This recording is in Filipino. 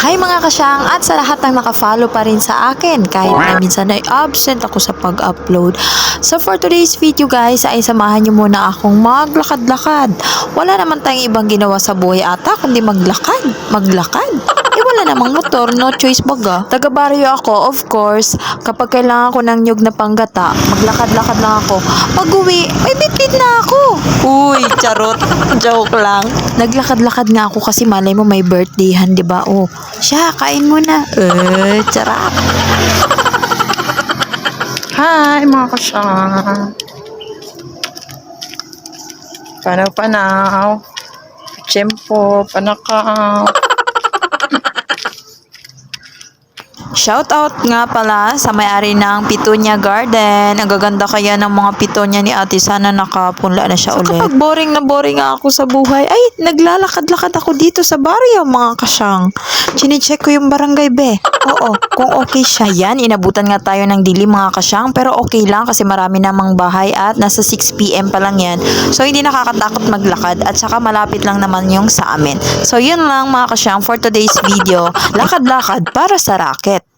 Hi mga kasyang at sa lahat ng nakafollow pa rin sa akin kahit na minsan ay absent ako sa pag-upload. So for today's video guys ay samahan niyo muna akong maglakad-lakad. Wala naman tayong ibang ginawa sa buhay ata kundi maglakad. Maglakad. Wala namang motor, no choice baga. Taga baryo ako, of course. Kapag kailangan ko ng nyug na panggata, maglakad-lakad lang ako. Pag uwi, may bitbit na ako. Uy, charot. Joke lang. Naglakad-lakad nga ako kasi malay mo may birthdayhan, di ba? Oh, siya, kain mo na. Eh, charap. Hi mga kasyang. Panaw-panaw. Tiyempo, panakaw. Shout out nga pala sa may-ari ng Pitunya Garden. Ang gaganda kaya ng mga pitunya ni ate. Sana nakapunla na siya ulit. Kapag boring na boring ako sa buhay, ay, naglalakad-lakad ako dito sa baryo mga kasyang. Chine-check ko yung barangay be. Oo, kung okay siya. Yan, inabutan nga tayo ng dilim mga kasyang. Pero okay lang kasi marami namang bahay at nasa 6pm pa lang yan. So, hindi nakakatakot maglakad at saka malapit lang naman yung sa amin. So, yun lang mga kasyang for today's video. Lakad-lakad para sa racket.